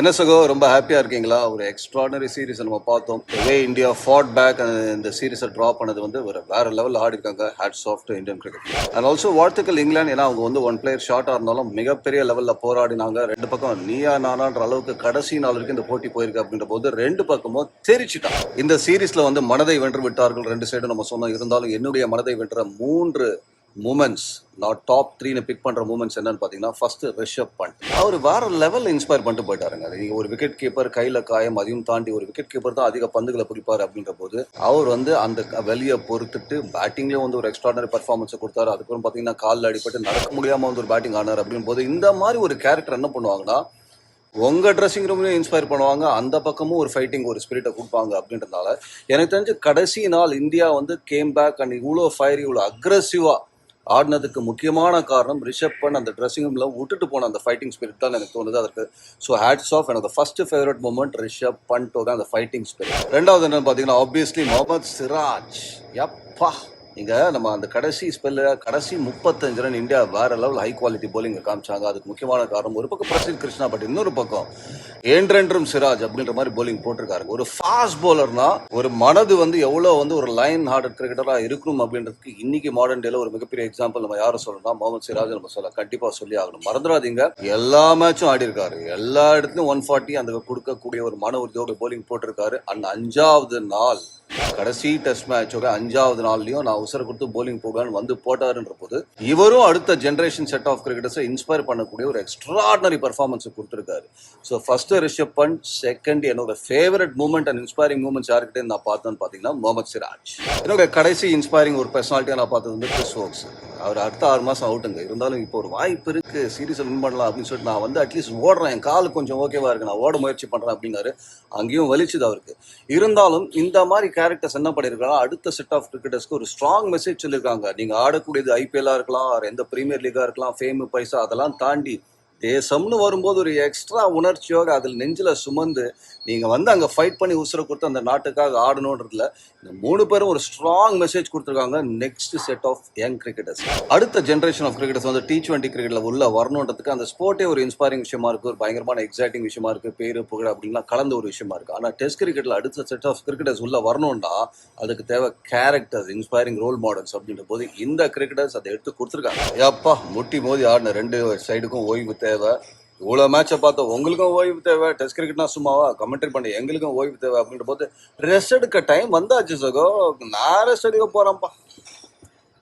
என்ன சகோ ரொம்ப ஹாப்பியா இருக்கீங்களா? ஒரு எக்ஸ்ட்ராடனரி சீரிஸ் நம்ம பார்த்தோம். வே இந்தியா ஃபாட் பேக் இந்த சீரீஸை ட்ரா பண்ணது வந்து ஒரு வேற லெவலில் ஆடி இருக்காங்க. Hats off to Indian cricket and also வாழ்த்துக்கள் இங்கிலாந்து. ஏன்னா அவங்க வந்து ஒன் பிளேயர் ஷார்ட்டாக இருந்தாலும் மிகப்பெரிய லெவலில் போராடினாங்க. ரெண்டு பக்கம் நீயா நானான்ற அளவுக்கு கடைசி நாள் வரைக்கும் இந்த போட்டி போயிருக்கு அப்படின்ற போது ரெண்டு பக்கமும் தெரிச்சுட்டாங்க. இந்த சீரிஸ்ல வந்து மனதை வென்று விட்டார்கள். ரெண்டு சைடும் நம்ம சொன்னோம். இருந்தாலும் என்னுடைய மனதை வென்ற மூன்று மூமெண்ட்ஸ் நான் டாப் த்ரீனு பிக் பண்ணுற மூமெண்ட்ஸ் என்னன்னு பார்த்தீங்கன்னா ஃபர்ஸ்ட் ரிஷப் பண்ட் அவர் வேற லெவலில் இன்ஸ்பயர் பண்ணிட்டு போயிட்டாருங்க. நீங்கள் ஒரு விக்கெட் கீப்பர் கையில் காயம் அதையும் தாண்டி ஒரு விக்கெட் கீப்பர் தான் அதிக பந்துகளை பிடிப்பார் அப்படின்ற போது அவர் வந்து அந்த வெளியை பொறுத்துட்டு பேட்டிங்லேயும் வந்து ஒரு எக்ஸ்ட்ராடனரி பர்ஃபார்மன்ஸை கொடுத்தாரு. அதுக்கப்புறம் பார்த்தீங்கன்னா காலில் அடிபட்டு நடக்க முடியாமல் வந்து ஒரு பேட்டிங் ஆனார் அப்படின் போது இந்த மாதிரி ஒரு கேரக்டர் என்ன பண்ணுவாங்கன்னா உங்க ட்ரெஸ்ஸிங் ரூம்லையும் இன்ஸ்பயர் பண்ணுவாங்க. அந்த பக்கமும் ஒரு ஃபைட்டிங் ஒரு ஸ்பிரிட்டை கொடுப்பாங்க அப்படின்றதுனால எனக்கு தெரிஞ்சு கடைசி நாள் இந்தியா வந்து கேம் பேக் அண்ட் இவ்வளோ ஃபயர் இவ்வளோ அக்ரஸிவாக ஆடினதுக்கு முக்கியமான காரணம் ரிஷப் பண்ட் அந்த ட்ரெஸ்ஸிங் ரூம்ல விட்டுட்டு போன அந்த ஃபைட்டிங் ஸ்பிரிட் தான் எனக்கு தோணுது. அதற்கு ஸோ ஹேட்ஸ் ஆஃப் எனக்கு ஃபர்ஸ்ட் ஃபேவரட் மூமெண்ட் ரிஷப் பண்டோட அந்த ஃபைட்டிங் ஸ்பிரிட் ரெண்டாவது என்னன்னு பார்த்தீங்கன்னா ஆப்வியஸ்லி முகமது சிராஜ். யப்பா இங்கே நம்ம அந்த கடைசி ஸ்பெல்ல கடைசி முப்பத்தஞ்சு ரன் இந்தியா வேற லெவல் ஹை குவாலிட்டி போலிங் காமிச்சாங்க. அதுக்கு முக்கியமான காரணம் ஒரு பக்கம் பிரசித் கிருஷ்ணா பட் இன்னொரு பக்கம் என்றென்றும் சிராஜ் அப்படின்ற மாதிரி போலிங் போட்டிருக்காரு. ஒரு ஃபாஸ்ட் போலர்னா ஒரு மனது வந்து எவ்வளோ வந்து ஒரு லைன் ஹார்டட் கிரிக்கெட்டராக இருக்கணும் அப்படின்றதுக்கு இன்னைக்கு மாடர்ன் டேல ஒரு மிகப்பெரிய எக்ஸாம்பிள் நம்ம யாரை சொல்லணும்னா முகமது சிராஜ் நம்ம சொல்ல கண்டிப்பாக சொல்லி ஆகணும். மறந்துடாதீங்க. எல்லா மேட்சும் ஆடி இருக்காரு. எல்லா இடத்துலையும் ஒன் ஃபார்ட்டி அந்த கொடுக்கக்கூடிய ஒரு மன உறுதியோட போலிங் போட்டிருக்காரு. அண்ட் அஞ்சாவது நாள் கடைசி டெஸ்ட் மேட்சோட அஞ்சாவது நாள்லயும் நான் உசர கொடுத்து போலிங் போடுவேன் வந்து போட்டாருன்ற போது இவரும் அடுத்த ஜென்ரேஷன் செட் ஆஃப் கிரிக்கெட்டர்ஸை இன்ஸ்பயர் பண்ணக்கூடிய ஒரு எக்ஸ்ட்ராடனரி பர்ஃபார்மன்ஸ் கொடுத்துருக்காரு. So first Rishabh Pant second என்னோட favourite moment and inspiring moments யாருக்கிட்டே நான் பார்த்தேன்னு பார்த்தீங்கன்னா முகமது சிராஜ். என்னோட கடைசி இன்ஸ்பைரிங் ஒரு பர்சனாலிட்டியாக நான் பார்த்தது வந்து கிறிஸ் ஹோக்ஸ் அவர் அடுத்த ஆறு மாதம் அவுட்டுங்க இருந்தாலும் இப்போ ஒரு வாய்ப்பு இருக்கு. சீரியஸை வின் பண்ணலாம் அப்படின்னு சொல்லிட்டு நான் வந்து அட்லீஸ்ட் ஓடுறேன். என் கால் கொஞ்சம் ஓகேவா இருக்கு. நான் ஓட முயற்சி பண்றேன் அப்படின்னாரு. அங்கேயும் வலிச்சுது அவருக்கு. இருந்தாலும் இந்த மாதிரி கேரக்டர்ஸ் என்ன பண்ணியிருக்காங்க அடுத்த செட் ஆஃப் கிரிக்கெட்டர்ஸ்க்கு ஒரு ஸ்ட்ராங் மெசேஜ் சொல்லியிருக்காங்க நீங்க ஆடக்கூடியது ஐபிஎல்லா இருக்கலாம் எந்த பிரீமியர் லீகா இருக்கலாம் ஃபேமு பைசா அதெல்லாம் தாண்டி தேசம்னு வரும்போது ஒரு எக்ஸ்ட்ரா உணர்ச்சியோடு அதில் நெஞ்சில் சுமந்து நீங்கள் வந்து அங்கே ஃபைட் பண்ணி உசுரை கொடுத்து அந்த நாட்டுக்காக ஆடணுன்றதுல இந்த மூணு பேரும் ஒரு ஸ்ட்ராங் மெசேஜ் கொடுத்துருக்காங்க. Next set of young cricketers அடுத்த ஜென்ரேஷன் ஆஃப் கிரிக்கெட்டர்ஸ் வந்து டி டுவெண்ட்டி கிரிக்கெட்டில் உள்ள வரணுன்றதுக்கு அந்த ஸ்போர்ட்டே ஒரு இன்ஸ்பைரிங் விஷயமா இருக்கு. ஒரு பயங்கரமான எக்ஸைட்டிங் விஷயமா இருக்குது பேர் புகழ் அப்படின்லாம் கலந்த ஒரு விஷயமா இருக்குது ஆனால் டெஸ்ட் கிரிக்கெட்டில் அடுத்த செட் ஆஃப் கிரிக்கெட்டர்ஸ் உள்ள வரணும்னா அதுக்கு தேவை கேரக்டர்ஸ் இன்ஸ்பைரிங் ரோல் மாடல்ஸ் அப்படின்ற போது இந்த கிரிக்கெட்டர்ஸ் அதை எடுத்து கொடுத்துருக்காங்க. ஏப்பா முட்டி மோதி ஆடின ரெண்டு சைடுக்கும் ஓய்வு தேவை இவ்வளோ மேட்சை பார்த்தோம் உங்களுக்கும் ஓய்வு தேவை. டெஸ்ட் கிரிக்கெட்னா சும்மாவா? கமெண்ட்ரி பண்ணி. எங்களுக்கும் ஓய்வு தேவை அப்படின்ற போது ரெஸ்ட் எடுக்க டைம் வந்தாச்சு சகோ. நான் ரெஸ்ட் எடுக்க போறேன்ப்பா.